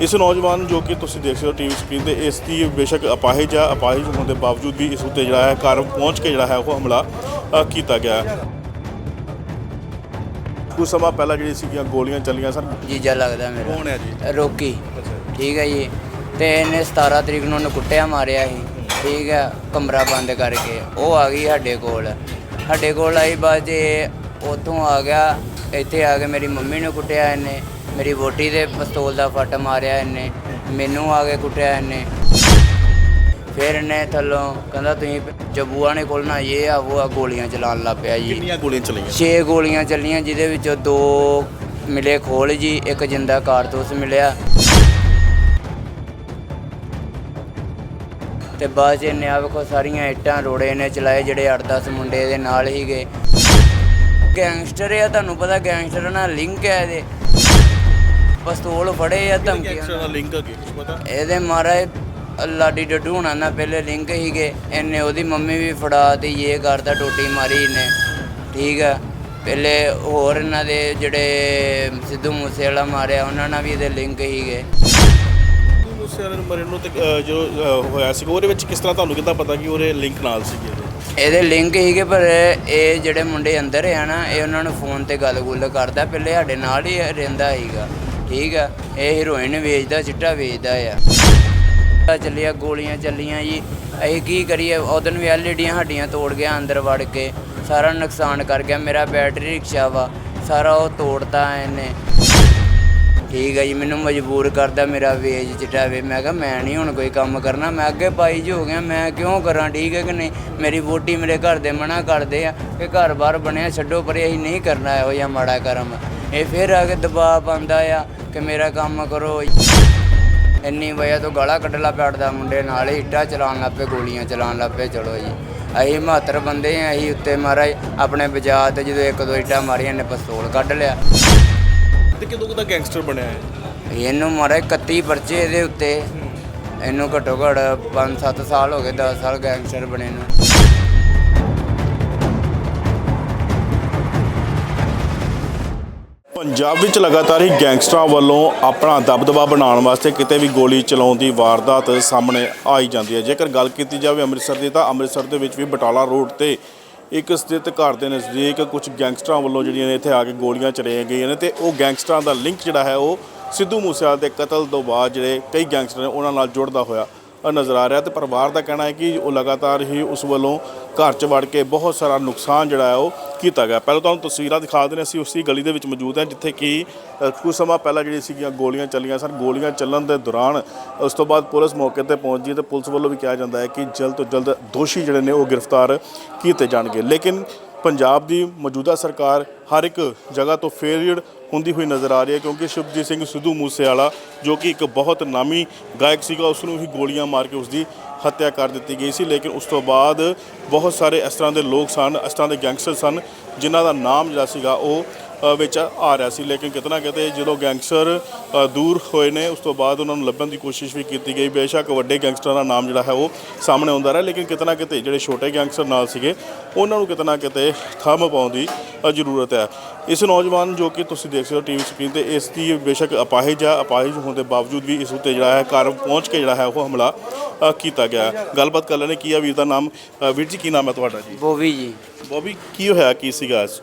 ਇਸ ਨੌਜਵਾਨ ਜੋ ਕਿ ਤੁਸੀਂ ਦੇਖ ਸਕਦੇ ਹੋ ਟੀਵੀ ਸਕਰੀਨ ਤੇ ਇਸ ਦੀ ਬੇਸ਼ੱਕ ਅਪਾਹਿਜ ਆ ਅਪਾਹਿਜ ਹੋਣ ਦੇ ਬਾਵਜੂਦ ਵੀ ਇਸ ਉੱਤੇ ਜਿਹੜਾ ਹੈ ਘਰ ਪਹੁੰਚ ਕੇ ਜਿਹੜਾ ਹੈ ਉਹ ਹਮਲਾ ਕੀਤਾ ਗਿਆ ਕੁਝ ਸਮਾਂ ਪਹਿਲਾਂ ਜਿਹੜੀ ਸੀਗੀਆਂ ਗੋਲੀਆਂ ਚੱਲੀਆਂ ਸਨ। ਜੀਜਾ ਲੱਗਦਾ ਮੇਰਾ। ਕੌਣ ਹੈ ਜੀ? ਰੋਕੀ। ਠੀਕ ਹੈ ਜੀ। ਤੇ ਇਹਨੇ 17 ਤਰੀਕ ਨੂੰ ਉਹਨੂੰ ਕੁੱਟਿਆ ਮਾਰਿਆ ਸੀ। ਠੀਕ ਹੈ ਕਮਰਾ ਬੰਦ ਕਰਕੇ। ਉਹ ਆ ਗਈ ਸਾਡੇ ਕੋਲ। ਸਾਡੇ ਕੋਲ ਆਈ ਬਾਅਦ ਜੇ ਉੱਥੋਂ ਆ ਗਿਆ ਇੱਥੇ ਆ ਕੇ ਮੇਰੀ ਮੰਮੀ ਨੂੰ ਕੁੱਟਿਆ ਇਹਨੇ। ਮੇਰੀ ਵੋਟੀ ਦੇ ਪਿਸਤੌਲ ਦਾ ਫੱਟ ਮਾਰਿਆ ਇਹਨੇ ਮੈਨੂੰ ਆ ਕੇ ਕੁੱਟਿਆ ਇਹਨੇ। ਫਿਰ ਇਹਨੇ ਥੱਲੋਂ ਕਹਿੰਦਾ ਤੁਸੀਂ ਜਬੂਆ ਨੇ ਖੋਲਣਾ ਇਹ ਆ ਉਹ ਆ ਗੋਲੀਆਂ ਚਲਾਉਣ ਲੱਗ ਪਿਆ ਜੀ। ਕਿੰਨੀਆਂ ਗੋਲੀਆਂ ਚੱਲੀਆਂ? 6 ਗੋਲੀਆਂ ਚੱਲੀਆਂ ਜਿਹਦੇ ਵਿੱਚੋਂ ਦੋ ਮਿਲੇ ਖੋਲ ਜੀ ਇੱਕ ਜਿੰਦਾ ਕਾਰਤੂਸ ਮਿਲਿਆ। ਤੇ ਬਾਅਦ ਚ ਇਹਨੇ ਆ ਵੇਖੋ ਸਾਰੀਆਂ ਇੱਟਾਂ ਰੋੜੇ ਨੇ ਚਲਾਏ ਜਿਹੜੇ 8-10 ਮੁੰਡੇ ਇਹਦੇ ਨਾਲ ਹੀ ਗਏ। ਗੈਂਗਸਟਰ ਆ ਤੁਹਾਨੂੰ ਪਤਾ ਗੈਂਗਸਟਰ ਨਾਲ ਲਿੰਕ ਹੈ ਇਹਦੇ। ਪਿਸਤੌਲ ਫੜੇ ਆ ਧਮਕੀਆਂ ਗੈਂਗਸਟਰ ਦਾ ਲਿੰਕ ਅੱਗੇ ਪਤਾ? ਇਹਦੇ ਮਹਾਰਾਜ ਲਾਡੀ ਡੱਡੂ ਹੁਣਾਂ ਨਾਲ ਪਹਿਲੇ ਲਿੰਕ ਹੀਗੇ ਇਹਨੇ ਉਹਦੀ ਮੰਮੀ ਵੀ ਫੜਾ ਤੇ ਇਹ ਕਰਦਾ ਟੋਟੀ ਮਾਰੀ ਇਹਨੇ। ਠੀਕ ਆ। ਪਹਿਲੇ ਹੋਰ ਇਹਨਾਂ ਦੇ ਜਿਹੜੇ ਸਿੱਧੂ ਮੂਸੇ ਵਾਲਾ ਮਾਰਿਆ ਉਹਨਾਂ ਨਾਲ ਵੀ ਇਹਦੇ ਲਿੰਕ ਹੀਗੇ ਉਸ ਵਾਲੇ ਨੂੰ ਮਰੇ ਨੂੰ ਤੇ ਅ, ਜੋ ਹੋਇਆ ਸੀ ਉਹਦੇ ਵਿੱਚ ਕਿਸ ਤਰ੍ਹਾਂ ਤੁਹਾਨੂੰ ਕਿੱਦਾਂ ਪਤਾ ਕਿ ਉਹਦੇ ਲਿੰਕ ਨਾਲ ਸੀਗੇ? ਇਹਦੇ? ਇਹਦੇ ਲਿੰਕ ਹੀਗੇ ਪਰ ਇਹ ਜਿਹੜੇ ਮੁੰਡੇ ਅੰਦਰ ਆ ਨਾ ਇਹ ਉਹਨਾਂ ਨੂੰ ਫੋਨ ਤੇ ਗੱਲ-ਗੁੱਲ ਕਰਦਾ। ਪਹਿਲੇ ਸਾਡੇ ਨਾਲ ਹੀ ਰਹਿੰਦਾ ਹੀਗਾ ਠੀਕ ਆ, ਇਹ ਹੀਰੋਇਨ ਵੇਚਦਾ ਚਿੱਟਾ ਵੇਚਦਾ ਆ। ਚੱਲਿਆ, ਗੋਲੀਆਂ ਚੱਲੀਆਂ ਜੀ। ਅਸੀਂ ਕੀ ਕਰੀਏ ਉਦੋਂ ਵੀ ਐਲਈਡੀਆਂ ਹੱਡੀਆਂ ਤੋੜ ਗਿਆ ਅੰਦਰ ਵੜ ਕੇ। ਸਾਰਾ ਨੁਕਸਾਨ ਕਰ ਗਿਆ, ਮੇਰਾ ਬੈਟਰੀ ਰਿਕਸ਼ਾ ਵਾ, ਸਾਰਾ ਉਹ ਤੋੜਤਾ ਇਹਨੇ। ਠੀਕ ਹੈ ਜੀ, ਮੈਨੂੰ ਮਜਬੂਰ ਕਰਦਾ ਮੇਰਾ ਵੇਜ ਚਿੱਟਾ ਵੇ ਮੈਂ ਕਿਹਾ, ਮੈਂ ਨਹੀਂ ਹੁਣ ਕੋਈ ਕੰਮ ਕਰਨਾ, ਮੈਂ ਅੱਗੇ ਪਾਈ ਜੀ ਹੋ ਗਿਆ, ਮੈਂ ਕਿਉਂ ਕਰਾਂ, ਠੀਕ ਹੈ ਕਿ ਨਹੀਂ? ਮੇਰੀ ਵੋਟੀ ਮੇਰੇ ਘਰ ਦੇ ਮਨਾ ਕਰਦੇ ਆ ਕਿ ਘਰ-ਬਾਰ ਬਣਿਆ, ਛੱਡੋ, ਪਰ ਇਹ ਨਹੀਂ ਕਰਨਾ ਇਹੋ ਜਿਹਾ ਮਾੜਾ ਕਰਮ। ਇਹ ਫਿਰ ਆ ਕੇ ਦਬਾਅ ਪਾਉਂਦਾ ਆ ਕਿ ਮੇਰਾ ਕੰਮ ਕਰੋ। ਇੰਨੀ ਵਜ੍ਹਾ ਤੋਂ ਗਾਲਾਂ ਕੱਢਲਾ ਪੈੜਦਾ ਮੁੰਡੇ ਨਾਲ ਹੀ ਇੱਟਾਂ ਚਲਾਉਣ ਲੱਗ ਪਏ ਗੋਲੀਆਂ ਚਲਾਉਣ ਲੱਗ ਪਏ ਚਲੋ ਜੀ। ਅਸੀਂ ਮਹੱਤਰ ਬੰਦੇ ਆ ਅਸੀਂ ਉੱਤੇ ਮਹਾਰਾਜ ਆਪਣੇ ਬਜਾਜ ਤੇ ਜਦੋਂ ਇੱਕ ਦੋ ਇੱਟਾਂ ਮਾਰੀਆਂ ਨੇ ਪਿਸਤੌਲ ਕੱਢ ਲਿਆ। ਤੇ ਕਿਦੋਂ ਕਦਾ ਗੈਂਗਸਟਰ ਬਣਿਆ ਹੈ ਇਹਨੂੰ ਮਾਰੇ 31 ਪਰਚੇ ਇਹਦੇ ਉੱਤੇ। ਇਹਨੂੰ ਘੱਟੋ ਘੱਟ 5-7 ਸਾਲ ਹੋ ਗਏ 10 ਸਾਲ ਗੈਂਗਸਟਰ ਬਣੇ ਨੂੰ। ਪੰਜਾਬ ਵਿੱਚ ਲਗਾਤਾਰ ਹੀ ਗੈਂਗਸਟਰਾਂ ਵੱਲੋਂ ਆਪਣਾ ਦਬਦਬਾ ਬਣਾਉਣ ਵਾਸਤੇ ਕਿਤੇ ਵੀ ਗੋਲੀ ਚਲਾਉਣ ਦੀ ਵਾਰਦਾਤ ਸਾਹਮਣੇ ਆਈ ਜਾਂਦੀ ਹੈ। ਜੇਕਰ ਗੱਲ ਕੀਤੀ ਜਾਵੇ ਅੰਮ੍ਰਿਤਸਰ ਦੀ, ਤਾਂ ਅੰਮ੍ਰਿਤਸਰ ਦੇ ਵਿੱਚ ਵੀ ਬਟਾਲਾ ਰੋਡ ਤੇ ਇੱਕ ਸਥਿਤ ਘਰ ਦੇ ਨਜ਼ਦੀਕ ਕੁਝ ਗੈਂਗਸਟਰਾਂ ਵੱਲੋਂ ਜਿਹੜੀਆਂ ਨੇ ਇੱਥੇ ਆ ਕੇ ਗੋਲੀਆਂ ਚਲਾਈਆਂ ਗਈਆਂ ਨੇ ਤੇ ਉਹ ਗੈਂਗਸਟਰਾਂ ਦਾ ਲਿੰਕ ਜਿਹੜਾ ਹੈ ਉਹ ਸਿੱਧੂ ਮੂਸੇਵਾਲੇ ਦੇ ਕਤਲ ਤੋਂ ਬਾਅਦ ਜਿਹੜੇ ਕਈ ਗੈਂਗਸਟਰ ਨੇ ਉਹਨਾਂ ਨਾਲ ਜੁੜਦਾ ਹੋਇਆ ਨਜ਼ਰ ਆ ਰਿਹਾ ਤੇ ਪਰਿਵਾਰ ਦਾ ਕਹਿਣਾ ਹੈ ਕਿ ਉਹ ਲਗਾਤਾਰ ਹੀ ਉਸ ਵੱਲੋਂ ਘਰ 'ਚ ਵੜ ਕੇ ਬਹੁਤ ਸਾਰਾ ਨੁਕਸਾਨ ਜਿਹੜਾ ਹੈ ਉਹ ਕੀਤਾ ਗਿਆ। ਪਹਿਲਾਂ ਤੁਹਾਨੂੰ ਤਸਵੀਰਾਂ ਦਿਖਾ ਦਿੰਦੇ ਅਸੀਂ ਉਸੇ ਗਲੀ ਦੇ ਵਿੱਚ ਮੌਜੂਦ ਹਾਂ ਜਿੱਥੇ ਕਿ ਅ, ਕੁਝ ਸਮਾਂ ਪਹਿਲਾਂ ਜਿਹੜੀ ਸੀਗੀਆਂ ਗੋਲੀਆਂ ਚੱਲੀਆਂ ਸਨ। ਗੋਲੀਆਂ ਚੱਲਣ ਦੇ ਦੌਰਾਨ ਉਸ ਤੋਂ ਬਾਅਦ ਪੁਲਿਸ ਮੌਕੇ ਤੇ ਪਹੁੰਚੀ ਤੇ ਪੁਲਿਸ ਵੱਲੋਂ ਵੀ ਕਿਹਾ ਜਾਂਦਾ ਹੈ ਕਿ ਜਲਦ ਤੋਂ ਜਲਦ ਦੋਸ਼ੀ ਜਿਹੜੇ ਨੇ ਉਹ ਗ੍ਰਿਫਤਾਰ ਕੀਤੇ ਜਾਣਗੇ। ਲੇਕਿਨ ਪੰਜਾਬ ਦੀ ਮੌਜੂਦਾ ਸਰਕਾਰ ਹਰ ਇੱਕ ਜਗ੍ਹਾ ਤੋਂ ਫੇਲਿਅਰ ਹੁੰਦੀ ਹੋਈ ਨਜ਼ਰ ਆ ਰਹੀ ਹੈ ਕਿਉਂਕਿ ਸ਼ਿਵਜੀਤ ਸਿੰਘ ਸਿੱਧੂ ਮੂਸੇਵਾਲਾ, ਜੋ ਕਿ ਇੱਕ ਬਹੁਤ ਨਾਮੀ ਗਾਇਕ ਸੀਗਾ ਉਸ ਨੂੰ ਹੀ ਗੋਲੀਆਂ ਮਾਰ ਕੇ ਉਸ ਦੀ ਹੱਤਿਆ ਕਰ ਦਿੱਤੀ ਗਈ ਸੀ। ਲੇਕਿਨ ਉਸ ਤੋਂ ਬਾਅਦ ਬਹੁਤ ਸਾਰੇ ਇਸ ਤਰ੍ਹਾਂ ਦੇ ਲੋਕ ਸਨ, ਇਸ ਤਰ੍ਹਾਂ ਦੇ ਗੈਂਗਸਟਰ ਸਨ, ਜਿਨ੍ਹਾਂ ਦਾ ਨਾਮ ਜਿਹੜਾ ਸੀਗਾ ਉਹ ਵਿੱਚ ਆ ਰਿਹਾ ਸੀ। ਲੇਕਿਨ ਕਿਤੇ ਨਾ ਕਿਤੇ ਜਦੋਂ ਗੈਂਗਸਟਰ ਦੂਰ ਹੋਏ ਨੇ, ਉਸ ਤੋਂ ਬਾਅਦ ਉਹਨਾਂ ਨੂੰ ਲੱਭਣ ਦੀ ਕੋਸ਼ਿਸ਼ ਵੀ ਕੀਤੀ ਗਈ। ਬੇਸ਼ੱਕ ਵੱਡੇ ਗੈਂਗਸਟਰਾਂ ਦਾ ਨਾਮ ਜਿਹੜਾ ਹੈ, ਉਹ ਸਾਹਮਣੇ ਆਉਂਦਾ ਰਿਹਾ। ਲੇਕਿਨ ਕਿਤੇ ਨਾ ਕਿਤੇ ਜਿਹੜੇ ਛੋਟੇ ਗੈਂਗਸਟਰ ਨਾਲ ਸੀਗੇ, ਉਹਨਾਂ ਨੂੰ ਕਿਤੇ ਨਾ ਕਿਤੇ ਥੰਮ ਪਾਉਣ ਦੀ ਜ਼ਰੂਰਤ ਹੈ। ਇਸ ਨੌਜਵਾਨ ਜੋ ਕਿ ਤੁਸੀਂ ਦੇਖ ਸਕਦੇ ਹੋ ਟੀਵੀ ਸਕਰੀਨ ਤੇ ਇਸ ਦੀ ਬੇਸ਼ੱਕ ਅਪਾਹਿਜ ਆ ਅਪਾਹਿਜ ਹੋਣ ਦੇ ਬਾਵਜੂਦ ਵੀ ਇਸ ਉੱਤੇ ਜਿਹੜਾ ਹੈ ਘਰ ਪਹੁੰਚ ਕੇ ਜਿਹੜਾ ਹੈ ਉਹ ਹਮਲਾ ਅ, ਕੀਤਾ ਗਿਆ ਹੈ। ਗੱਲਬਾਤ ਕਰ ਲੈਣੇ ਕੀ ਆ ਵੀਰ ਦਾ ਨਾਮ? ਅ, ਵੀਰ ਜੀ ਕੀ ਨਾਮ ਹੈ ਤੁਹਾਡਾ ਜੀ? ਬੋਵੀ ਜੀ। ਬੋਬੀ ਕੀ ਹੋਇਆ? ਕੀ ਸੀਗਾ ਇਸ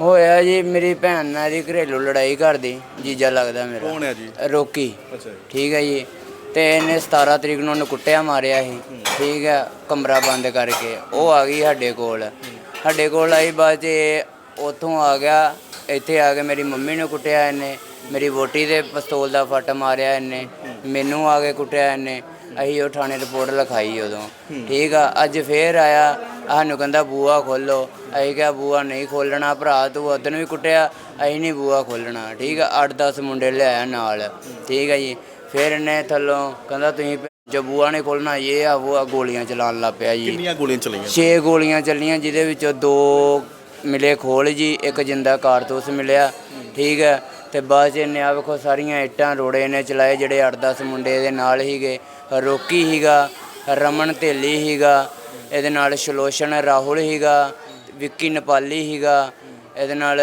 ਹੋਇਆ ਜੀ ਮੇਰੀ ਭੈਣ ਨਾਲ ਦੀ ਘਰੇਲੂ ਲੜਾਈ ਕਰਦੀ ਜੀਜਾ ਲੱਗਦਾ ਮੇਰਾ। ਕੌਣ ਹੈ ਜੀ? ਰੋਕੀ। ਅੱਛਾ ਜੀ। ਠੀਕ ਹੈ ਜੀ। ਤੇ ਇਹਨੇ 17 ਤਰੀਕ ਨੂੰ ਉਹਨੂੰ ਕੁੱਟਿਆ ਮਾਰਿਆ ਸੀ। ਠੀਕ ਹੈ ਕਮਰਾ ਬੰਦ ਕਰਕੇ। ਉਹ ਆ ਗਈ ਸਾਡੇ ਕੋਲ। ਸਾਡੇ ਕੋਲ ਆਈ ਬਾਅਦ 'ਚ ਇਹ ਉੱਥੋਂ ਆ ਗਿਆ ਇੱਥੇ ਆ ਕੇ ਮੇਰੀ ਮੰਮੀ ਨੂੰ ਕੁੱਟਿਆ ਇਹਨੇ ਮੇਰੀ ਵੋਟੀ ਦੇ ਪਿਸਤੌਲ ਦਾ ਫੱਟ ਮਾਰਿਆ ਇਹਨੇ ਮੈਨੂੰ ਆ ਕੇ ਕੁੱਟਿਆ ਇਹਨੇ ਅਸੀਂ ਉਹ ਥਾਣੇ ਰਿਪੋਰਟ ਲਿਖਾਈ ਉਦੋਂ। ਠੀਕ ਆ ਅੱਜ ਫੇਰ ਆਇਆ ਸਾਨੂੰ ਕਹਿੰਦਾ ਬੂਆ ਖੋਲੋ। ਅਸੀਂ ਕਿਹਾ ਬੂਆ ਨਹੀਂ ਖੋਲਣਾ ਭਰਾ ਤੂੰ ਉਦੋਂ ਵੀ ਕੁੱਟਿਆ ਅਸੀਂ ਨਹੀਂ ਬੂਆ ਖੋਲਣਾ। ਠੀਕ ਆ 8-10 ਮੁੰਡੇ ਲਿਆਇਆ ਨਾਲ। ਠੀਕ ਆ ਜੀ ਫਿਰ ਇਹਨੇ ਥੱਲੋਂ ਕਹਿੰਦਾ ਤੁਸੀਂ ਜਬੂਆ ਨੇ ਖੋਲਣਾ ਇਹ ਆ ਉਹ ਆ ਗੋਲੀਆਂ ਚਲਾਉਣ ਲੱਗ ਪਿਆ ਜੀ। ਕਿੰਨੀਆਂ ਗੋਲੀਆਂ ਚਲਾਈਆਂ 6 ਗੋਲੀਆਂ ਚੱਲੀਆਂ ਜਿਹਦੇ ਵਿੱਚੋਂ ਦੋ ਮਿਲੇ ਖੋਲ ਜੀ ਇੱਕ ਜਿੰਦਾ ਕਾਰਤੂਸ ਮਿਲਿਆ ਠੀਕ ਹੈ। ਤੇ ਬਾਅਦ ਚ ਇਹਨੇ ਆ ਵੇਖੋ ਸਾਰੀਆਂ ਇੱਟਾਂ ਰੋੜੇ ਨੇ ਚਲਾਏ ਜਿਹੜੇ 8-10 ਮੁੰਡੇ ਇਹਦੇ ਨਾਲ ਹੀਗੇ ਰੋਕੀ ਹੀਗਾ ਰਮਨ ਢੇਲੀ ਹੀਗਾ ਇਹਦੇ ਨਾਲ ਸ਼ਲੋਚਨ ਰਾਹੁਲ ਹੀਗਾ ਵਿੱਕੀ ਨੇਪਾਲੀ ਹੀਗਾ ਇਹਦੇ ਨਾਲ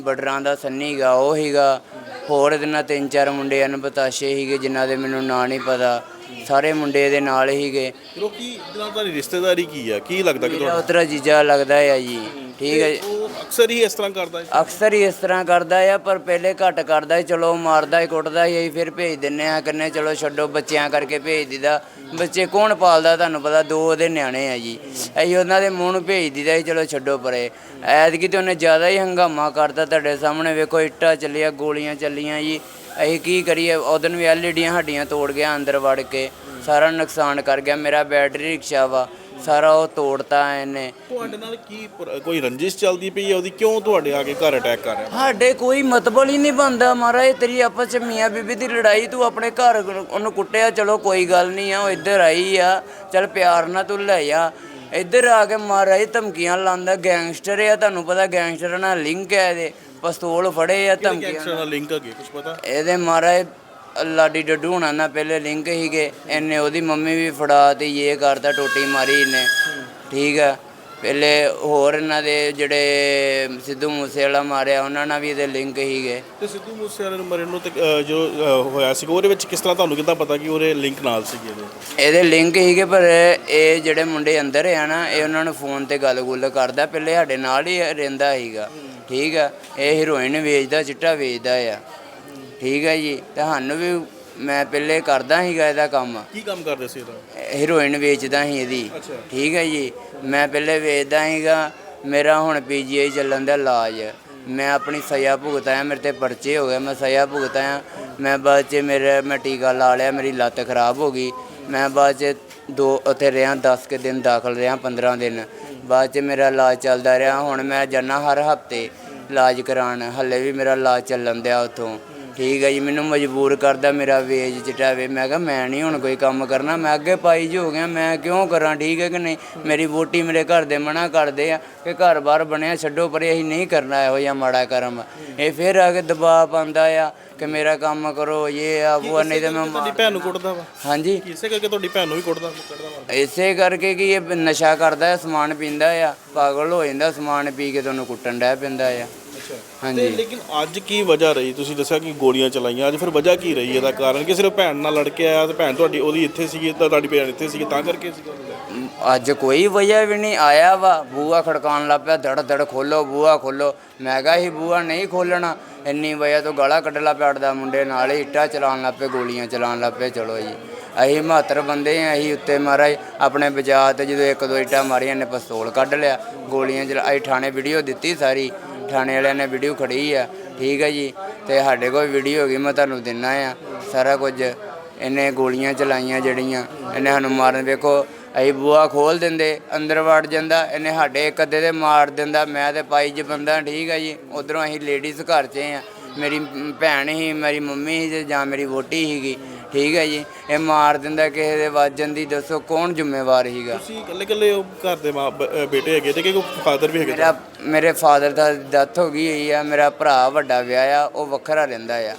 ਬਡਰਾਂ ਦਾ ਸੰਨੀ ਹੀਗਾ ਉਹ ਹੀਗਾ ਹੋਰ ਇਹਦੇ ਨਾਲ ਤਿੰਨ ਚਾਰ ਮੁੰਡੇ ਹਨ ਬਤਾਸ਼ੇ ਸੀਗੇ ਜਿਨ੍ਹਾਂ ਦੇ ਮੈਨੂੰ ਨਾਂ ਨਹੀਂ ਪਤਾ। ਸਾਰੇ ਮੁੰਡੇ ਇਹਦੇ ਨਾਲ ਹੀਗੇ ਲੋਕੀ ਜਿਹਨਾਂ ਤੁਹਾਡੀ ਰਿਸ਼ਤੇਦਾਰੀ ਕੀ ਆ? ਕੀ ਲੱਗਦਾ ਕਿ ਤੁਹਾਡਾ? ਉਤਰਾ ਜੀਜਾ ਲੱਗਦਾ ਆ ਜੀ। ਠੀਕ ਹੈ ਜੀ। ਉਹ ਅਕਸਰ ਹੀ ਇਸ ਤਰ੍ਹਾਂ ਕਰਦਾ ਹੈ। ਅਕਸਰ ਹੀ ਇਸ ਤਰ੍ਹਾਂ ਕਰਦਾ ਆ ਪਰ ਪਹਿਲੇ ਘੱਟ ਕਰਦਾ ਸੀ। ਚਲੋ ਮਾਰਦਾ ਹੀ ਕੁੱਟਦਾ ਹੀ ਅਸੀਂ ਫਿਰ ਭੇਜ ਦਿੰਨੇ ਆ ਕੰਨੇ। ਚਲੋ ਛੱਡੋ ਬੱਚਿਆਂ ਕਰਕੇ ਭੇਜ ਦਿੱਤਾ। ਬੱਚੇ ਕੌਣ ਪਾਲਦਾ ਤੁਹਾਨੂੰ ਪਤਾ ਦੋ ਉਹਦੇ ਨਿਆਣੇ ਆ ਜੀ। ਅਸੀਂ ਉਹਨਾਂ ਦੇ ਮੂੰਹ ਨੂੰ ਭੇਜ ਦਿੱਤਾ ਸੀ ਚਲੋ ਛੱਡੋ ਪਰੇ। ਐਤਕੀ ਤੇ ਉਹਨੇ ਜ਼ਿਆਦਾ ਹੀ ਹੰਗਾਮਾ ਕਰਤਾ ਤੁਹਾਡੇ ਸਾਹਮਣੇ। ਵੇਖੋ ਇੱਟਾਂ ਚੱਲੀਆਂ ਗੋਲੀਆਂ ਚੱਲੀਆਂ ਜੀ। ਅਸੀਂ ਕੀ ਕਰੀਏ ਉਦੋਂ ਵੀ ਐਲਈਡੀਆਂ ਹੱਡੀਆਂ ਤੋੜ ਗਿਆ ਅੰਦਰ ਵੜ ਕੇ। ਸਾਰਾ ਨੁਕਸਾਨ ਕਰ ਗਿਆ। ਮੇਰਾ ਬੈਟਰੀ ਰਿਕਸ਼ਾ ਵਾ। ਸਾਰਾ ਉਹ ਤੋੜਤਾ ਇਹਨੇ। ਤੁਹਾਡੇ ਨਾਲ ਕੀ ਪੁਰ- ਕੋਈ ਰੰਜਿਸ਼ ਚੱਲਦੀ ਪਈ ਹੈ? ਉਹਦੀ ਕਿਉਂ ਤੁਹਾਡੇ ਆ ਕੇ ਘਰ ਅਟੈਕ ਕਰ ਰਿਹਾ? ਸਾਡੇ ਕੋਈ ਮਤਲਬ ਹੀ ਨਹੀਂ ਬੰਦਾ ਮਹਾਰਾਜ ਤੇਰੀ ਆਪਸ ਚ ਮੀਆਂ ਬੀਬੀ ਦੀ ਲੜਾਈ ਤੂੰ ਆਪਣੇ ਘਰ ਉਹਨੂੰ ਕੁੱਟਿਆ ਚਲੋ ਕੋਈ ਗੱਲ ਨਹੀਂ ਆ ਉਹ ਇੱਧਰ ਆਈ ਆ। ਚਲ ਪਿਆਰ ਨਾਲ ਤੂੰ ਲੈ ਆ। ਇੱਧਰ ਆ ਕੇ ਮਹਾਰਾਜ ਧਮਕੀਆਂ ਲਾਉਂਦਾ ਗੈਂਗਸਟਰ ਆ ਤੁਹਾਨੂੰ ਪਤਾ ਗੈਂਗਸਟਰ ਨਾਲ ਲਿੰਕ ਹੈ ਇਹਦੇ। ਪਿਸਤੌਲ ਫੜੇ ਆ ਧਮਕੀਆਂ ਨਾਲ ਲਿੰਕ ਹੈਗੇ ਕੁਝ ਪਤਾ? ਇਹਦੇ ਮਹਾਰਾਜ ਲਾਡੀ ਡੱਡੂ ਹੁਣਾਂ ਨਾਲ ਪਹਿਲੇ ਲਿੰਕ ਹੀਗੇ ਇਹਨੇ ਉਹਦੀ ਮੰਮੀ ਵੀ ਫੜਾ ਤੇ ਇਹ ਕਰਤਾ ਟੋਟੀ ਮਾਰੀ ਇਹਨੇ। ਠੀਕ ਆ। ਪਹਿਲੇ ਹੋਰ ਇਹਨਾਂ ਦੇ ਜਿਹੜੇ ਸਿੱਧੂ ਮੂਸੇ ਵਾਲਾ ਮਾਰਿਆ ਉਹਨਾਂ ਨਾਲ ਵੀ ਇਹਦੇ ਲਿੰਕ ਹੀਗੇ ਤੇ ਸਿੱਧੂ ਮੂਸੇਵਾਲੇ ਨੂੰ ਮਰਨ ਨੂੰ ਤੇ ਅ, ਜੋ ਅ, ਹੋਇਆ ਸੀ ਉਹਦੇ ਵਿੱਚ ਕਿਸ ਤਰ੍ਹਾਂ ਤੁਹਾਨੂੰ ਕਿੱਦਾਂ ਪਤਾ ਕਿ ਉਹਦੇ ਲਿੰਕ ਨਾਲ ਸੀਗੇ ਇਹਦੇ? ਇਹਦੇ ਲਿੰਕ ਹੀਗੇ ਪਰ ਇਹ ਜਿਹੜੇ ਮੁੰਡੇ ਅੰਦਰ ਆ ਨਾ ਇਹ ਉਹਨਾਂ ਨੂੰ ਫੋਨ ਤੇ ਗੱਲ-ਗੁੱਲ ਕਰਦਾ ਪਹਿਲੇ ਸਾਡੇ ਨਾਲ ਹੀ ਰਹਿੰਦਾ ਹੀਗਾ ਠੀਕ ਆ। ਇਹ ਹੀਰੋਇਨ ਵੇਚਦਾ ਚਿੱਟਾ ਵੇਚਦਾ ਆ। ਠੀਕ ਹੈ ਜੀ ਤੇ ਸਾਨੂੰ ਵੀ ਮੈਂ ਪਹਿਲੇ ਕਰਦਾ ਸੀਗਾ ਇਹਦਾ ਕੰਮ। ਕੀ ਕੰਮ ਕਰਦੇ ਸੀ ਇਹਦਾ? ਹੀਰੋਇਨ ਵੇਚਦਾ ਸੀ ਇਹਦੀ। ਅੱਛਾ। ਠੀਕ ਹੈ ਜੀ ਮੈਂ ਪਹਿਲੇ ਵੇਚਦਾ ਸੀਗਾ ਮੇਰਾ ਹੁਣ ਪੀਜੀਆਈ ਚੱਲਣ ਦਾ ਇਲਾਜ। ਮੈਂ ਆਪਣੀ ਸਜ਼ਾ ਭੁਗਤਾਇਆ ਮੇਰੇ ਤੇ ਪਰਚੇ ਹੋ ਗਏ ਮੈਂ ਸਜ਼ਾ ਭੁਗਤਾਇਆ। ਮੈਂ ਬਾਅਦ ਚ ਮੇਰੇ ਮੈਂ ਟੀਕਾ ਲਾ ਲਿਆ ਮੇਰੀ ਲੱਤ ਖਰਾਬ ਹੋ ਗਈ। ਮੈਂ ਬਾਅਦ ਚ ਦੋ ਉੱਥੇ ਰਿਹਾ 10 ਕੁ ਦਿਨ ਦਾਖਲ ਰਿਹਾ 15 ਦਿਨ। ਬਾਅਦ ਚ ਮੇਰਾ ਇਲਾਜ ਚੱਲਦਾ ਰਿਹਾ ਹੁਣ ਮੈਂ ਜਾਣਾ ਹਰ ਹਫ਼ਤੇ ਇਲਾਜ ਕਰਾਉਣ। ਹੱਲੇ ਵੀ ਮੇਰਾ ਇਲਾਜ ਚੱਲਣ ਦਿਆ ਉੱਥੋਂ। ਠੀਕ ਹੈ ਜੀ ਮੈਨੂੰ ਮਜਬੂਰ ਕਰਦਾ ਮੇਰਾ ਵੇਜ ਚਟਾਵੇ। ਮੈਂ ਕਿਹਾ ਮੈਂ ਨਹੀਂ ਹੁਣ ਕੋਈ ਕੰਮ ਕਰਨਾ ਮੈਂ ਅੱਗੇ ਪਾਈ ਜੀ ਹੋ ਗਿਆ ਮੈਂ ਕਿਉਂ ਕਰਾਂ ਠੀਕ ਹੈ ਕਿ ਨਹੀਂ? ਮੇਰੀ ਵੋਟੀ ਮੇਰੇ ਘਰ ਦੇ ਮਨਾ ਕਰਦੇ ਆ ਕਿ ਘਰ-ਬਾਰ ਬਣਿਆ ਛੱਡੋ ਪਰੇ ਅਸੀਂ ਨਹੀਂ ਕਰਨਾ ਇਹੋ ਜਿਹਾ ਮਾੜਾ ਕਰਮ। ਇਹ ਫਿਰ ਆ ਕੇ ਦਬਾਅ ਪਾਉਂਦਾ ਆ ਕਿ ਮੇਰਾ ਕੰਮ ਕਰੋ ਇਹ ਆ ਉਹ ਨਹੀਂ ਤੇ ਮੈਂ ਤੁਹਾਡੀ ਭੈਣ ਨੂੰ ਕੁੱਟਦਾ ਵਾ। ਹਾਂਜੀ। ਇਸੇ ਕਰਕੇ ਤੁਹਾਡੀ ਭੈਣ ਨੂੰ ਵੀ ਕੁੱਟਦਾ ਕੱਢਦਾ ਵਾ। ਇਸੇ ਕਰਕੇ ਕਿ ਇਹ ਨਸ਼ਾ ਕਰਦਾ ਹੈ ਸਮਾਨ ਪੀਂਦਾ ਆ ਪਾਗਲ ਹੋ ਜਾਂਦਾ ਸਮਾਨ ਪੀ ਕੇ ਤੁਹਾਨੂੰ ਕੁੱਟਣ ਡੈ ਪੈਂਦਾ ਆ। ਤੇ ਹਾਂਜੀ। ਲੇਕਿਨ ਅੱਜ ਕੀ ਵਜ੍ਹਾ ਰਹੀ? ਤੁਸੀਂ ਦੱਸਿਆ ਕਿ ਗੋਲੀਆਂ ਚਲਾਈਆਂ ਅੱਜ ਫਿਰ ਵਜ੍ਹਾ ਕੀ ਰਹੀ ਇਹਦਾ ਕਾਰਨ? ਕਿ ਸਿਰਫ ਭੈਣ ਨਾਲ ਲੜ ਕੇ ਆਇਆ ਤੇ ਭੈਣ ਤੁਹਾਡੀ ਉਹਦੀ ਇੱਥੇ ਸੀਗੀ ਤਾਂ ਤੁਹਾਡੀ ਭੈਣ ਇੱਥੇ ਸੀਗੀ ਤਾਂ ਕਰਕੇ ਸੀਗਾ ਅੱਜ ਕੋਈ ਵਜ੍ਹਾ ਵੀ ਨਹੀਂ ਆਇਆ ਵਾ ਬੂਆ ਖੜਕਾਉਣ ਲੱਗ ਪਿਆ ਧੜ ਧੜ ਖੋਲੋ ਬੂਆ ਖੋਲੋ। ਮੈਂ ਕਿਹਾ ਸੀ ਬੂਆ ਨਹੀਂ ਖੋਲਣਾ ਇੰਨੀ ਵਜ੍ਹਾ ਤੋਂ ਗਾਲਾਂ ਕੱਢਲਾ ਪਿਆੜਦਾ ਮੁੰਡੇ ਨਾਲ ਹੀ ਇੱਟਾਂ ਚਲਾਉਣ ਲੱਗ ਪਏ ਗੋਲੀਆਂ ਚਲਾਉਣ ਲੱਗ ਪਏ ਚਲੋ ਜੀ। ਅਸੀਂ ਮਹੱਤਰ ਬੰਦੇ ਆ, ਅਸੀਂ ਉੱਤੇ ਮਹਾਰਾਜ ਆਪਣੇ ਬਜਾ ਤੇ ਜਦੋਂ ਇੱਕ ਦੋ ਇੱਟਾਂ ਮਾਰੀਆਂ ਨੇ ਪਿਸਤੌਲ ਕੱਢ ਲਿਆ, ਗੋਲੀਆਂ ਚਲਾ, ਅਸੀਂ ਥਾਣੇ ਵੀਡੀਓ ਦਿੱਤੀ ਸਾਰੀ, ਥਾਣੇ ਵਾਲਿਆਂ ਨੇ ਵੀਡੀਓ ਖੜੀ ਆ, ਠੀਕ ਹੈ ਜੀ, ਤੇ ਸਾਡੇ ਕੋਲ ਵੀਡੀਓ ਹੋ ਗਈ ਮੈਂ ਤੁਹਾਨੂੰ ਦਿੰਨਾ ਆ, ਸਾਰਾ ਕੁਝ, ਇਹਨੇ ਗੋਲੀਆਂ ਚਲਾਈਆਂ ਜਿਹੜੀਆਂ, ਇਹਨੇ ਸਾਨੂੰ ਮਾਰਨ, ਵੇਖੋ, ਅਸੀਂ ਬੂਆ ਖੋਲ ਦਿੰਦੇ, ਅੰਦਰ ਵੜ ਜਾਂਦਾ, ਇਹਨੇ ਸਾਡੇ ਇੱਕ ਅੱਧੇ ਦੇ ਮਾਰ ਦਿੰਦਾ, ਮੈਂ ਤੇ ਪਾਈ ਜ ਬੰਦਾ, ਠੀਕ ਹੈ ਜੀ, ਉਧਰੋਂ ਅਸੀਂ ਲੇਡੀਜ਼ ਘਰ 'ਚ ਆ, ਮੇਰੀ ਭੈਣ ਹੀ, ਮੇਰੀ ਮੰਮੀ ਸੀ ਤੇ ਜਾਂ ਮੇਰੀ ਵੋਟੀ ਸੀਗੀ ਠੀਕ ਹੈ ਜੀ। ਇਹ ਮਾਰ ਦਿੰਦਾ ਕਿਸੇ ਦੇ ਵੱਜ ਜਾਂਦੀ ਦੱਸੋ ਕੌਣ ਜ਼ਿੰਮੇਵਾਰ ਸੀਗਾ? ਤੁਸੀਂ ਇਕੱਲੇ ਇਕੱਲੇ ਉਹ ਘਰ ਦੇ ਮਾਂ ਬ- ਬੇਟੇ ਹੈਗੇ ਤੇ ਕਿ ਫਾਦਰ ਵੀ ਹੈਗੇ ਮੇਰਾ ਮੇਰੇ ਫਾਦਰ ਦਾ ਡੈਥ ਹੋ ਗਈ ਹੋਈ ਆ ਮੇਰਾ ਭਰਾ ਵੱਡਾ ਵਿਆਹ ਆ ਉਹ ਵੱਖਰਾ ਰਹਿੰਦਾ ਆ।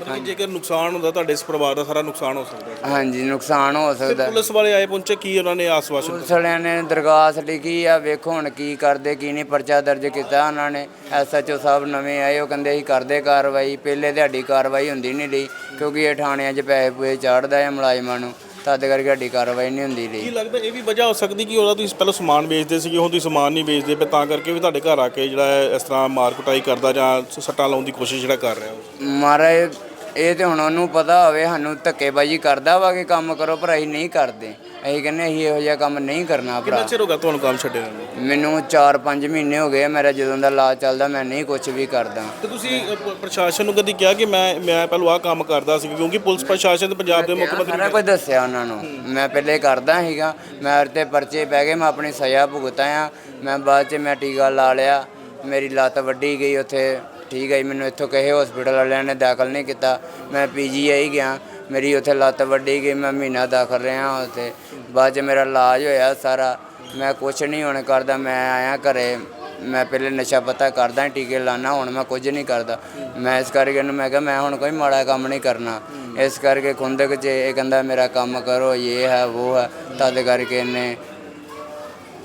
ਮਤਲਬ ਕਿ ਜੇਕਰ ਨੁਕਸਾਨ ਹੁੰਦਾ ਤੁਹਾਡੇ ਇਸ ਪਰਿਵਾਰ ਦਾ ਸਾਰਾ ਨੁਕਸਾਨ ਹੋ ਸਕਦਾ ਹੈ। ਹਾਂਜੀ ਨੁਕਸਾਨ ਹੋ ਸਕਦਾ ਪੁਲਿਸ ਵਾਲੇ ਆਏ ਪਹੁੰਚੇ ਕੀ ਉਹਨਾਂ ਨੇ ਆਸਵਾਸ਼ਨ ਪੁਲਿਸ ਵਾਲਿਆਂ ਨੇ ਦਰਗਾਸ ਲਿਖੀ ਆ ਵੇਖੋ ਹੁਣ ਕੀ ਕਰਦੇ ਕੀ ਨਹੀਂ ਪਰਚਾ ਦਰਜ ਕੀਤਾ ਉਹਨਾਂ ਨੇ। ਐਸਐਚਓ ਸਾਹਿਬ ਨਵੇਂ ਆਏ ਉਹ ਕਹਿੰਦੇ ਅਸੀਂ ਕਰਦੇ ਕਾਰਵਾਈ ਪਹਿਲੇ ਤੁਹਾਡੀ ਕਾਰਵਾਈ ਹੁੰਦੀ ਨਹੀਂ ਰਹੀ ਕਿਉਂਕਿ ਇਹ ਥਾਣਿਆਂ 'ਚ ਪੈਸੇ ਪੂਏ ਚਾੜਦਾ ਹੈ ਮੁਲਾਜ਼ਮਾਂ ਨੂੰ ਤਦ ਕਰਕੇ ਸਾਡੀ ਕਾਰਵਾਈ ਨਹੀਂ ਹੁੰਦੀ ਕੀ ਰਹੀ ਲੱਗਦਾ ਇਹ ਵੀ ਵਜ੍ਹਾ ਹੋ ਸਕਦੀ ਕਿ ਉਹਦਾ ਤੁਸੀਂ ਪਹਿਲਾਂ ਸਮਾਨ ਵੇਚਦੇ ਸੀਗੇ ਹੁਣ ਤੁਸੀਂ ਸਮਾਨ ਨਹੀਂ ਵੇਚਦੇ ਪਏ ਤਾਂ ਕਰਕੇ ਵੀ ਤੁਹਾਡੇ ਘਰ ਆ ਕੇ ਜਿਹੜਾ ਹੈ ਇਸ ਤਰ੍ਹਾਂ ਮਾਰ ਕੁਟਾਈ ਕਰਦਾ ਜਾਂ ਸ- ਸੱਟਾਂ ਲਾਉਣ ਦੀ ਕੋਸ਼ਿਸ਼ ਜਿਹੜਾ ਕਰ ਰਿਹਾ ਉਹ? ਮਹਾਰਾਜ ਇਹ ਤੇ ਹੁਣ ਉਹਨੂੰ ਪਤਾ ਹੋਵੇ ਸਾਨੂੰ ਧੱਕੇਬਾਜ਼ੀ ਕਰਦਾ ਵਾ ਕਿ ਕੰਮ ਕਰੋ ਪਰ ਅਸੀਂ ਨਹੀਂ ਕਰਦੇ। ਅਸੀਂ ਕਹਿੰਦੇ ਅਸੀਂ ਇਹੋ ਜਿਹਾ ਕੰਮ ਨਹੀਂ ਕਰਨਾ ਕਿੰਨਾ ਭਰਾ ਚਿਰ ਹੋ ਗਿਆ ਤੁਹਾਨੂੰ ਕੰਮ ਛੱਡੇ ਨੂੰ ਮੈਨੂੰ 4-5 ਮਹੀਨੇ ਹੋ ਗਏ ਆ, ਮੇਰਾ ਜਦੋਂ ਦਾ ਇਲਾਜ ਚੱਲਦਾ ਮੈਂ ਨਹੀਂ ਕੁਝ ਵੀ ਕਰਦਾ। ਤੇ ਤੁਸੀਂ ਅ, ਪ- ਪ੍ਰਸ਼ਾਸਨ ਨੂੰ ਕਦੀ ਕਿਹਾ ਕਿ ਮੈਂ ਮੈਂ ਪਹਿਲਾਂ ਆਹ ਕੰਮ ਕਰਦਾ ਸੀ ਕਿਉਂਕਿ ਪੁਲਿਸ ਪ੍ਰਸ਼ਾਸਨ ਤੇ ਪੰਜਾਬ ਦੇ ਮੁੱਖ ਮੰਤਰੀ ਸਾਰਾ ਕੁਝ ਦੱਸਿਆ ਉਹਨਾਂ ਨੂੰ। ਮੈਂ ਪਹਿਲੇ ਕਰਦਾ ਸੀਗਾ ਮੈਂ ਤੇ ਪਰਚੇ ਪੈ ਗਏ ਮੈਂ ਆਪਣੀ ਸਜ਼ਾ ਭੁਗਤਾਇਆ। ਮੈਂ ਬਾਅਦ ਚ ਮੈਂ ਟੀਕਾ ਲਾ ਲਿਆ ਮੇਰੀ ਲੱਤ ਵੱਡੀ ਗਈ ਉੱਥੇ। ਠੀਕ ਹੈ ਜੀ, ਮੈਨੂੰ ਇੱਥੋਂ ਕਹੇ ਹਸਪੀਟਲ ਵਾਲਿਆਂ ਨੇ ਦਾਖਲ ਨਹੀਂ ਕੀਤਾ। ਮੈਂ ਪੀਜੀਆਈ ਗਿਆ। ਮੇਰੀ ਉੱਥੇ ਲੱਤ ਵੱਡੀ ਗਈ ਮੈਂ ਮਹੀਨਾ ਦਾਖਲ ਰਿਹਾ ਉੱਥੇ। ਬਾਅਦ ਚ ਮੇਰਾ ਇਲਾਜ ਹੋਇਆ ਸਾਰਾ। ਮੈਂ ਕੁਝ ਨਹੀਂ ਹੁਣ ਕਰਦਾ ਮੈਂ ਆਇਆ ਘਰੇ। ਮੈਂ ਪਹਿਲੇ ਨਸ਼ਾ ਪਤਾ ਕਰਦਾ ਸੀ, ਟੀਕੇ ਲਾਣਾ ਹੁਣ ਮੈਂ ਕੁਝ ਨਹੀਂ ਕਰਦਾ। ਮੈਂ ਇਸ ਕਰਕੇ ਇਹਨੂੰ ਮੈਂ ਕਿਹਾ ਮੈਂ ਹੁਣ ਕੋਈ ਮਾੜਾ ਕੰਮ ਨਹੀਂ ਕਰਨਾ। ਇਸ ਕਰਕੇ ਖੁੰਦਕ ਜੇ ਇਹ ਕਹਿੰਦਾ ਮੇਰਾ ਕੰਮ ਕਰੋ ਇਹ ਹੈ ਉਹ ਹੈ। ਤਦ ਕਰਕੇ ਇਹਨੇ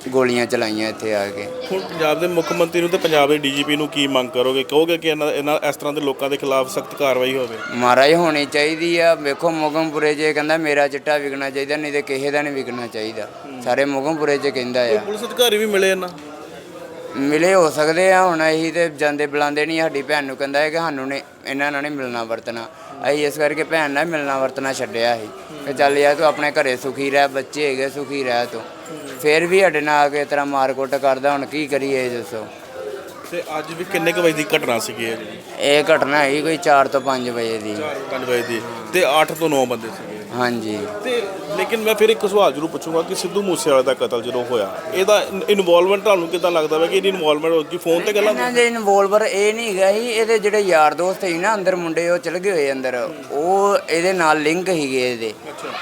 ਗੋਲੀਆਂ ਚਲਾਈਆਂ ਇੱਥੇ ਆ ਕੇ। ਹੁਣ ਪੰਜਾਬ ਦੇ ਮੁੱਖ ਮੰਤਰੀ ਨੂੰ ਤੇ ਪੰਜਾਬ ਦੇ ਡੀਜੀਪੀ ਨੂੰ ਕੀ ਮੰਗ ਕਰੋਗੇ? ਕਹੋਗੇ ਕਿ ਇਹਨਾਂ ਇਹਨਾਂ ਇਸ ਤਰ੍ਹਾਂ ਦੇ ਲੋਕਾਂ ਦੇ ਖਿਲਾਫ ਸਖਤ ਕਾਰਵਾਈ ਹੋਵੇ? ਮਹਾਰਾਜ ਹੋਣੀ ਚਾਹੀਦੀ ਆ। ਵੇਖੋ ਮੁਗਮਪੁਰੇ ਇਹ ਕਹਿੰਦਾ ਮੇਰਾ ਚਿੱਟਾ ਵਿਕਣਾ ਚਾਹੀਦਾ ਨਹੀਂ ਤੇ ਕਿਸੇ ਦਾ ਨਹੀਂ ਵਿਕਣਾ ਚਾਹੀਦਾ। ਸਾਰੇ ਮੁਗਮਪੁਰੇ 'ਚ ਕਹਿੰਦਾ ਆ। ਪੁਲਿਸ ਅਧਿਕਾਰੀ ਵੀ ਮਿਲੇ ਇਹਨਾਂ? ਮਿਲੇ ਹੋ ਸਕਦੇ ਆ। ਹੁਣ ਅਸੀਂ ਤੇ ਜਾਂਦੇ ਬੁਲਾਉਂਦੇ ਨਹੀਂ। ਸਾਡੀ ਭੈਣ ਨੂੰ ਕਹਿੰਦਾ ਹੈ ਕਿ ਸਾਨੂੰ ਨੇ ਇਹਨਾਂ ਨਾਲ ਨਹੀਂ ਮਿਲਣਾ ਵਰਤਣਾ। ਅਸੀਂ ਇਸ ਕਰਕੇ ਭੈਣ ਨਾਲ ਮਿਲਣਾ ਵਰਤਣਾ ਛੱਡਿਆ ਸੀ। ਕਿ ਚੱਲ ਯਾਰ ਤੂੰ ਆਪਣੇ ਘਰੇ ਸੁਖੀ ਰਹਿ ਬੱਚੇ ਹੈਗੇ ਸੁਖੀ ਰਹਿ ਤੂੰ। ਫਿਰ ਵੀ ਸਾਡੇ ਨਾਲ ਆ ਕੇ ਇਸ ਤਰ੍ਹਾਂ ਮਾਰਕੁੱਟ ਕਰਦਾ ਹੁਣ ਕੀ ਕਰੀਏ ਇਹ ਦੱਸੋ। ਤੇ ਅੱਜ ਵੀ ਕਿੰਨੇ ਕੁ ਵਜੇ ਦੀ ਘਟਨਾ ਸੀਗੀ ਇਹ? ਜਿਹੜੀ ਇਹ ਘਟਨਾ ਹੈਗੀ ਕੋਈ 4 ਤੋਂ 5 ਵਜੇ ਦੀ। 5 ਵਜੇ ਦੀ। ਤੇ 8 ਤੋਂ 9 ਬੰਦੇ ਸੀਗੇ ਹਾਂਜੀ। ਤੇ ਲੇਕਿਨ ਮੈਂ ਫਿਰ ਇੱਕ ਸਵਾਲ ਜ਼ਰੂਰ ਪੁੱਛੂੰਗਾ ਕਿ ਸਿੱਧੂ ਮੂਸੇਵਾਲੇ ਦਾ ਕਤਲ ਜਦੋਂ ਹੋਇਆ ਇਹਦਾ ਇਨਵੋਲਵਮੈਂਟ ਤੁਹਾਨੂੰ ਕਿਦਾਂ ਲੱਗਦਾ ਵਾ ਕਿ ਇਹਦੀ ਇਨਵੋਲਵਮੈਂਟ ਹੋ ਗਈ ਫੋਨ ਤੇ ਗੱਲਾਂ ਇਹਨਾਂ ਦੇ ਇਨਵੋਲਵਰ ਇਹ ਨਹੀਂ ਹੈਗਾ ਸੀ ਇਹਦੇ ਜਿਹੜੇ ਯਾਰ ਦੋਸਤ ਸੀ ਨਾ ਅੰਦਰ ਮੁੰਡੇ ਉਹ ਚਲ ਗਏ ਹੋਏ ਅੰਦਰ। ਉਹ ਇਹਦੇ ਨਾਲ ਲਿੰਕ ਹੀਗੇ ਇਹਦੇ।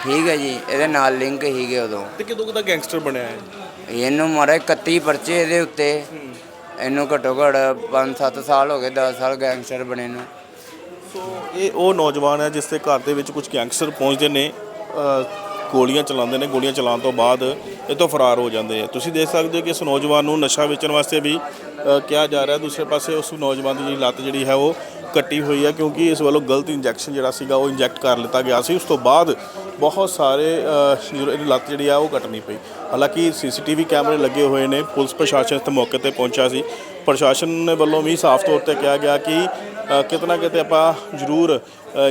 ਠੀਕ ਹੈ ਜੀ ਇਹਦੇ ਨਾਲ ਲਿੰਕ ਹੀਗੇ ਉਦੋਂ। ਤੇ ਕਿਦੋਂ ਕਿਦਾ ਗੈਂਗਸਟਰ ਬਣਿਆ ਹੈ ਇਹਨੂੰ ਮਾਰੇ 31 ਪਰਚੇ ਇਹਦੇ ਉੱਤੇ। ਇਹਨੂੰ ਘੱਟੋ ਘੱਟ 5-7 ਸਾਲ ਹੋ ਗਏ 10 ਸਾਲ ਗੈਂਗਸਟਰ ਬਣੇ ਨੂੰ। ਸੋ ਇਹ ਉਹ ਨੌਜਵਾਨ ਹੈ ਜਿਸ ਦੇ ਘਰ ਦੇ ਵਿੱਚ ਕੁਝ ਗੈਂਗਸਟਰ ਪਹੁੰਚਦੇ ਨੇ ਗੋਲੀਆਂ ਚਲਾਉਂਦੇ ਨੇ, ਗੋਲੀਆਂ ਚਲਾਉਣ ਤੋਂ ਬਾਅਦ ਇਹ ਤੋਂ ਫਰਾਰ ਹੋ ਜਾਂਦੇ ਆ। ਤੁਸੀਂ ਦੇਖ ਸਕਦੇ ਹੋ ਕਿ ਇਸ ਨੌਜਵਾਨ ਨੂੰ ਨਸ਼ਾ ਵੇਚਣ ਵਾਸਤੇ ਵੀ ਕਿਹਾ ਜਾ ਰਿਹਾ। ਦੂਸਰੇ ਪਾਸੇ ਉਸ ਨੌਜਵਾਨ ਦੀ ਲੱਤ ਜਿਹੜੀ ਹੈ ਉਹ ਕੱਟੀ ਹੋਈ ਹੈ ਕਿਉਂਕਿ ਇਸ ਵੱਲੋਂ ਗਲਤ ਇੰਜੈਕਸ਼ਨ ਜਿਹੜਾ ਸੀਗਾ ਉਹ ਇੰਜੈਕਟ ਕਰ ਲਿੱਤਾ ਗਿਆ ਸੀ। ਉਸ ਤੋਂ ਬਾਅਦ ਬਹੁਤ ਸਾਰੇ ਇਹਦੀ ਲੱਤ ਜਿਹੜੀ ਆ ਉਹ ਕੱਟਣੀ ਪਈ। ਹਾਲਾਂਕਿ ਸੀਸੀਟੀਵੀ ਕੈਮਰੇ ਲੱਗੇ ਹੋਏ ਨੇ। ਪੁਲਿਸ ਪ੍ਰਸ਼ਾਸਨ ਇੱਥੇ ਮੌਕੇ ਤੇ ਪਹੁੰਚਿਆ ਸੀ। ਪ੍ਰਸ਼ਾਸਨ ਦੇ ਵੱਲੋਂ ਵੀ ਸਾਫ਼ ਤੌਰ ਤੇ ਕਿਹਾ ਗਿਆ ਕਿ ਅ, ਕਿਤੇ ਨਾ ਕਿਤੇ ਆਪਾਂ ਜ਼ਰੂਰ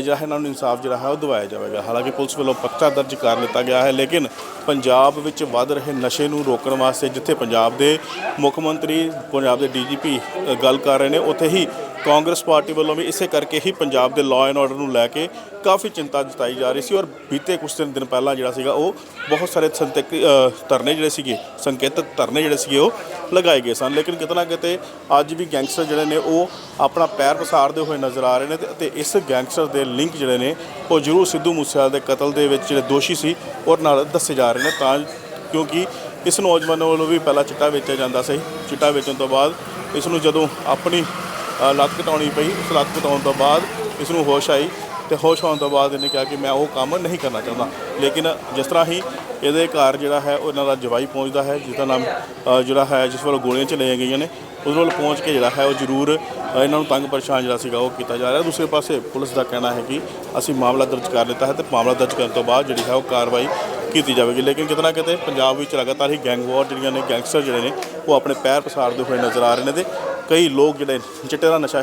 ਜਿਹੜਾ ਹੈ ਇਹਨਾਂ ਨੂੰ ਇਨਸਾਫ ਜਿਹੜਾ ਹੈ ਉਹ ਦਿਵਾਇਆ ਜਾਵੇਗਾ। ਹਾਲਾਂਕਿ ਪੁਲਿਸ ਵੱਲੋਂ ਪੱਕਾ ਦਰਜ ਕਰ ਲਿੱਤਾ ਗਿਆ ਹੈ ਲੇਕਿਨ ਪੰਜਾਬ ਵਿੱਚ ਵੱਧ ਰਹੇ ਨਸ਼ੇ ਨੂੰ ਰੋਕਣ ਵਾਸਤੇ ਜਿੱਥੇ ਪੰਜਾਬ ਦੇ ਮੁੱਖ ਮੰਤਰੀ ਪੰਜਾਬ ਦੇ ਡੀਜੀਪੀ ਗੱਲ ਕਰ ਰਹੇ ਨੇ ਉੱਥੇ ਹੀ ਕਾਂਗਰਸ ਪਾਰਟੀ ਵੱਲੋਂ ਵੀ ਇਸੇ ਕਰਕੇ ਹੀ ਪੰਜਾਬ ਦੇ ਲਾਅ ਐਂਡ ਆਰਡਰ ਨੂੰ ਲੈ ਕੇ ਕਾਫੀ ਚਿੰਤਾ ਜਤਾਈ ਜਾ ਰਹੀ ਸੀ ਔਰ ਬੀਤੇ ਕੁਝ ਦਿਨ ਦਿਨ ਪਹਿਲਾਂ ਜਿਹੜਾ ਸੀਗਾ ਉਹ ਬਹੁਤ ਸਾਰੇ ਸੰਤਕ ਧਰਨੇ ਜਿਹੜੇ ਸੀਗੇ ਸੰਕੇਤਕ ਧਰਨੇ ਜਿਹੜੇ ਸੀਗੇ ਉਹ ਲਗਾਏ ਗਏ ਸਨ। ਲੇਕਿਨ ਕਿਤਨਾ ਕਿਤੇ ਅੱਜ ਵੀ ਗੈਂਗਸਟਰ ਜਿਹੜੇ ਨੇ ਉਹ ਆਪਣਾ ਪੈਰ ਪਸਾਰਦੇ ਹੋਏ ਨਜ਼ਰ ਆ ਰਹੇ ਨੇ ਤੇ- ਇਸ ਗੈਂਗਸਟਰ ਦੇ ਲਿੰਕ ਜਿਹੜੇ ਨੇ ਉਹ ਜ਼ਰੂਰ ਸਿੱਧੂ ਮੂਸੇਵਾਲੇ ਦੇ ਕਤਲ ਦੇ ਵਿੱਚ ਜਿਹੜੇ ਦੋਸ਼ੀ ਸੀ ਔਰ ਨਾਲ ਦੱਸੇ ਜਾ ਰਹੇ ਨੇ ਤਾਂ ਕਿਉਂਕਿ ਇਸ ਨੌਜਵਾਨ ਵੱਲੋਂ ਵੀ ਪਹਿਲਾਂ ਚਿੱਟਾ ਵੇਚਿਆ ਜਾਂਦਾ ਸੀ। ਚਿੱਟਾ ਵੇਚਣ ਤੋਂ ਬਾਅਦ ਇਸ ਨੂੰ ਜਦੋਂ ਆਪਣੀ ਲੱਤ ਕਟਾਉਣੀ ਪਈ। ਉਸ ਲੱਤ ਕਟਾਉਣ ਤੋਂ ਬਾਅਦ ਇਸ ਨੂੰ ਹੋਸ਼ ਆਈ ਤੇ ਹੋਸ਼ ਆਉਣ ਤੋਂ ਬਾਅਦ ਇਹਨੇ ਕਿਹਾ ਕਿ ਮੈਂ ਉਹ ਕੰਮ ਨਹੀਂ ਕਰਨਾ ਚਾਹੁੰਦਾ। ਲੇਕਿਨ ਜਿਸ ਤਰ੍ਹਾਂ ਹੀ ਇਹਦੇ ਘਰ ਜਿਹੜਾ ਹੈ, ਉਹ ਇਹਨਾਂ ਦਾ ਜਵਾਈ ਪਹੁੰਚਦਾ ਹੈ ਜਿਸ ਦਾ ਨਾਮ ਜਿਹੜਾ ਹੈ, ਜਿਸ ਵੱਲੋਂ ਗੋਲੀਆਂ ਚਲਾਈਆਂ ਗਈਆਂ ਨੇ ਉਸ ਵੱਲ ਪਹੁੰਚ ਕੇ ਜਿਹੜਾ ਹੈ, ਉਹ ਜ਼ਰੂਰ ਇਹਨਾਂ ਨੂੰ ਤੰਗ ਪਰੇਸ਼ਾਨ ਜਿਹੜਾ ਸੀਗਾ, ਉਹ ਕੀਤਾ ਜਾ ਰਿਹਾ। ਦੂਸਰੇ ਪਾਸੇ ਪੁਲਿਸ ਦਾ ਕਹਿਣਾ ਹੈ ਕਿ ਅਸੀਂ ਮਾਮਲਾ ਦਰਜ ਕਰ ਲਿੱਤਾ ਹੈ ਤੇ ਮਾਮਲਾ ਦਰਜ ਕਰਨ ਤੋਂ ਬਾਅਦ ਜਿਹੜੀ ਹੈ, ਉਹ ਕਾਰਵਾਈ ਕੀਤੀ ਜਾਵੇਗੀ। ਲੇਕਿਨ ਕਿਤੇ ਨਾ ਕਿਤੇ ਪੰਜਾਬ ਵਿੱਚ ਲਗਾਤਾਰ ਹੀ ਗੈਂਗ ਵਾਰ ਜਿਹੜੀਆਂ ਨੇ, ਗੈਂਗਸਟਰ ਜਿਹੜੇ ਨੇ, ਉਹ ਆਪਣੇ ਪੈਰ ਪਸਾਰਦੇ ਹੋਏ ਨਜ਼ਰ ਆ ਰਹੇ ਨੇ ਤੇ ਕਈ ਲੋਕ ਜਿਹੜੇ ਚਿੱਟੇ ਦਾ ਨਸ਼ਾ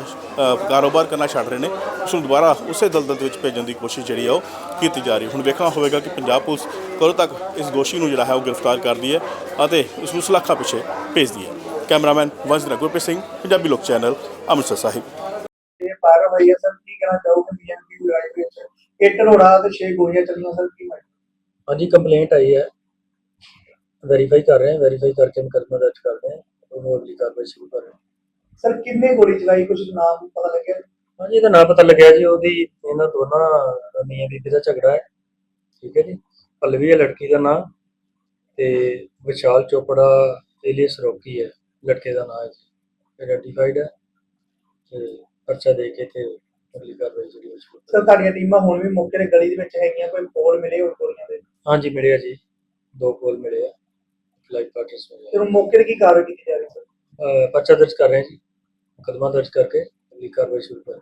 ਕਾਰੋਬਾਰ ਕਰਨਾ ਛੱਡ ਰਹੇ ਨੇ ਉਸ ਨੂੰ ਦੁਬਾਰਾ ਉਸੇ ਦਲਦਲ ਦੇ ਵਿੱਚ ਭੇਜਣ ਦੀ ਕੋਸ਼ਿਸ਼ ਜਿਹੜੀ ਆ ਉਹ ਕੀਤੀ ਜਾ ਰਹੀ। ਹੁਣ ਵੇਖਣਾ ਹੋਵੇਗਾ ਕਿ ਪੰਜਾਬ ਪੁਲਿਸ ਕਦੋਂ ਤੱਕ ਇਸ ਦੋਸ਼ੀ ਨੂੰ ਜਿਹੜਾ ਹੈ ਉਹ ਗ੍ਰਿਫਤਾਰ ਕਰਦੀ ਹੈ ਅਤੇ ਉਸ ਨੂੰ ਸਲਾਖਾ ਪਿੱਛੇ ਭੇਜਦੀ ਹੈ। ਕੈਮਰਾਮੈਨ ਵੰਸ਼ ਗੁਰਪ੍ਰੀਤ ਸਿੰਘ ਪੰਜਾਬੀ ਲੋਕ ਚੈਨਲ ਅੰਮ੍ਰਿਤਸਰ ਸਾਹਿਬ। ਇਹ ਫਾਇਰ ਹੋਈ ਹੈ ਸਰ ਕੀ ਕਹਿਣਾ ਚਾਹੋਗੇ ਬੀਐਨਪੀ ਲੜਾਈ ਵਿੱਚ? ਇੱਟ ਰੋੜਾ ਤੇ 6 ਗੋਲੀਆਂ ਚੱਲੀਆਂ ਸਰ ਕੀ ਮੈਂ ਹਾਂਜੀ ਕੰਪਲੇਂਟ ਆਈ ਹੈ। ਵੈਰੀਫਾਈ ਕਰ ਰਹੇ ਹਾਂ ਵੈਰੀਫਾਈ ਕਰਕੇ ਮੁਕੱਦਮਾ ਦਰਜ ਕਰ ਰਹੇ ਹਾਂ। ਉਹਨੂੰ ਅਗਲੀ ਕਾਰਵਾਈ ਸ਼ੁਰੂ ਕਰ ਰਹੇ ਹਾਂ। ਸਰ ਕਿੰਨੇ ਗੋਲੀ ਚਲਾਈ? ਕੁਝ ਨਾਮ ਪਤਾ ਲੱਗਿਆ? ਹਾਂਜੀ ਇਹਦਾ ਨਾਂ ਪਤਾ ਲੱਗਿਆ ਜੀ ਉਹਦੀ ਇਹਨਾਂ ਦੋਨਾਂ ਮੀਆਂ ਬੀਬੀ ਦਾ ਝਗੜਾ ਹੈ। ਠੀਕ ਹੈ ਜੀ। ਪਲਵੀ ਹੈ ਲੜਕੀ ਦਾ ਨਾਂ ਤੇ ਵਿਸ਼ਾਲ ਚੋਪੜਾ ਏਲੀਅਸ ਰੋਕੀ ਹੈ ਲੜਕੇ ਦਾ ਨਾਂ ਹੈ। ਆਈਡੈਂਟੀਫਾਈਡ ਹੈ ਤੇ ਪਰਚਾ ਦੇ ਕੇ ਤੇ ਅਗਲੀ ਕਾਰਵਾਈ ਜਿਹੜੀ ਉਹ ਸ਼ੁਰੂ ਤੁਹਾਡੀਆਂ ਟੀਮਾਂ ਹੁਣ ਵੀ ਮੌਕੇ ਤੇ ਗਲੀ ਦੇ ਵਿੱਚ ਹੈਗੀਆਂ ਕੋਈ ਪੋਲ ਮਿਲੇ ਹੋਰ ਗੋਲੀਆਂ ਦੇ? ਹਾਂਜੀ ਮਿਲਿਆ ਜੀ। ਦੋ ਕੋਲ ਮਿਲੇ ਆ। ਲਾਈਵ ਪਾਰਟਨਰਸ ਮਿਲੇ ਤੇ ਹੁਣ ਮੌਕੇ ਤੇ ਕੀ ਕਾਰਵਾਈ ਕੀਤੀ ਜਾ ਰਹੀ ਸਰ? ਪਰਚਾ ਦਰਜ ਕਰ ਰਹੇ ਹਾਂ ਜੀ। ਮੁਕੱਦਮਾ ਦਰਜ ਕਰਕੇ ਅਗਲੀ ਕਾਰਵਾਈ ਸ਼ੁਰੂ ਕਰ ਰਹੇ